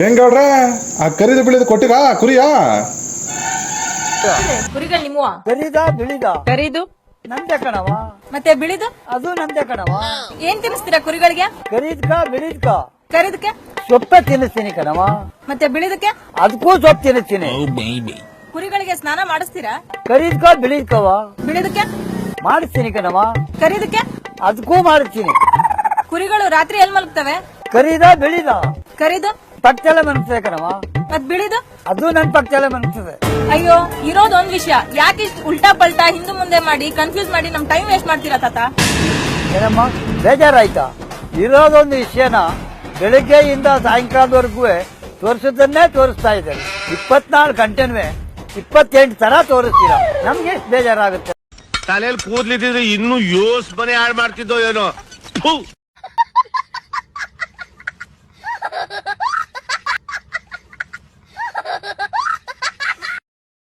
ಹೆಂಗವ್ರೆ ಆ ಕರಿದು ಬಿಳಿದು ಕೊಟ್ಟಿರಾ? ಕುರಿಯಾ? ಕುರಿಗಳು ನಿಮ್ಮವ ಕರಿದ ಬಿಳಿದ? ಕರಿದು. ನಂದೆ ಕಣವ ಮತ್ತೆ ಬಿಳಿದು? ಅದು ನಂದೆ ಕಣವ ಏನ್ ತಿನ್ನಿಸ್ತೀರಾ ಕುರಿಗಳಿಗೆ? ಕರಿದ್ಕ ಬಿಳಿದ್ಕ? ಕರಿದಕ್ಕೆ ಸೊಪ್ಪ ತಿನ್ನಿಸ್ತೀನಿ ಕಣವ ಮತ್ತೆ ಬಿಳಿದಕ್ಕೆ? ಅದಕ್ಕೂ ಸೊಪ್ಪು ತಿನ್ನಿಸ್ತೀನಿ. ಕುರಿಗಳಿಗೆ ಸ್ನಾನ ಮಾಡಿಸ್ತೀರಾ? ಕರಿದ್ಕ ಬಿಳಿದ್ಕವ ಬಿಳಿದಕ್ಕೆ? ಮಾಡಿಸ್ತೀನಿ ಕಣವ ಕರಿದಕ್ಕೆ? ಅದಕ್ಕೂ ಮಾಡಿಸ್ತೀನಿ. ಕುರಿಗಳು ರಾತ್ರಿ ಎಲ್ ಮಲಗ್ತವೆ? ಕರಿದ ಬಿಳಿದ? ಕರಿದು? ಪಕ್ಕದಲ್ಲೇ ಮನಸ್ಸಿದೆ ಕಣವ ಮತ್ ಬಿಳಿದು ಅದು ನನ್ ಪಕ್ಕದಲ್ಲೇ ಮನಸ್ಸಿದೆ ಅಯ್ಯೋ ಇರೋದ್ ಒಂದ್ ವಿಷಯ. ಯಾಕೆ ಇಷ್ಟ್ ಉಲ್ಟಾ ಪಲ್ಟಾ ಹಿಂದು ಮುಂದೆ ಮಾಡಿ ಕನ್ಫ್ಯೂಸ್ ಮಾಡಿ ನಮ್ ಟೈಮ್ ವೇಸ್ಟ್ ಮಾಡ್ತೀರಾ ತಾತ? ಏನಮ್ಮ ಬೇಜಾರಾಯ್ತಾ? ಇರೋದೊಂದು ವಿಷಯನ ಬೆಳಿಗ್ಗೆಯಿಂದ ಸಾಯಂಕಾಲದವರೆಗೂ ತೋರಿಸೋದನ್ನೇ ತೋರಿಸ್ತಾ ಇದ್ದಾರೆ ಇಪ್ಪತ್ನಾಲ್ಕು ಗಂಟೆನೂ ಇಪ್ಪತ್ತೆಂಟು ತರ ತೋರಿಸ್ತೀರ? ನಮ್ಗೆ ಎಷ್ಟು ಬೇಜಾರಾಗುತ್ತೆ? ತಲೆಯಲ್ಲಿ ಕೂದ್ಲಿದ್ರೆ ಇನ್ನೂ ಯೋಸ್ ಮನೆ ಹಾಳು ಮಾಡ್ತಿದ್ದೋ ಏನೋ? ಥು.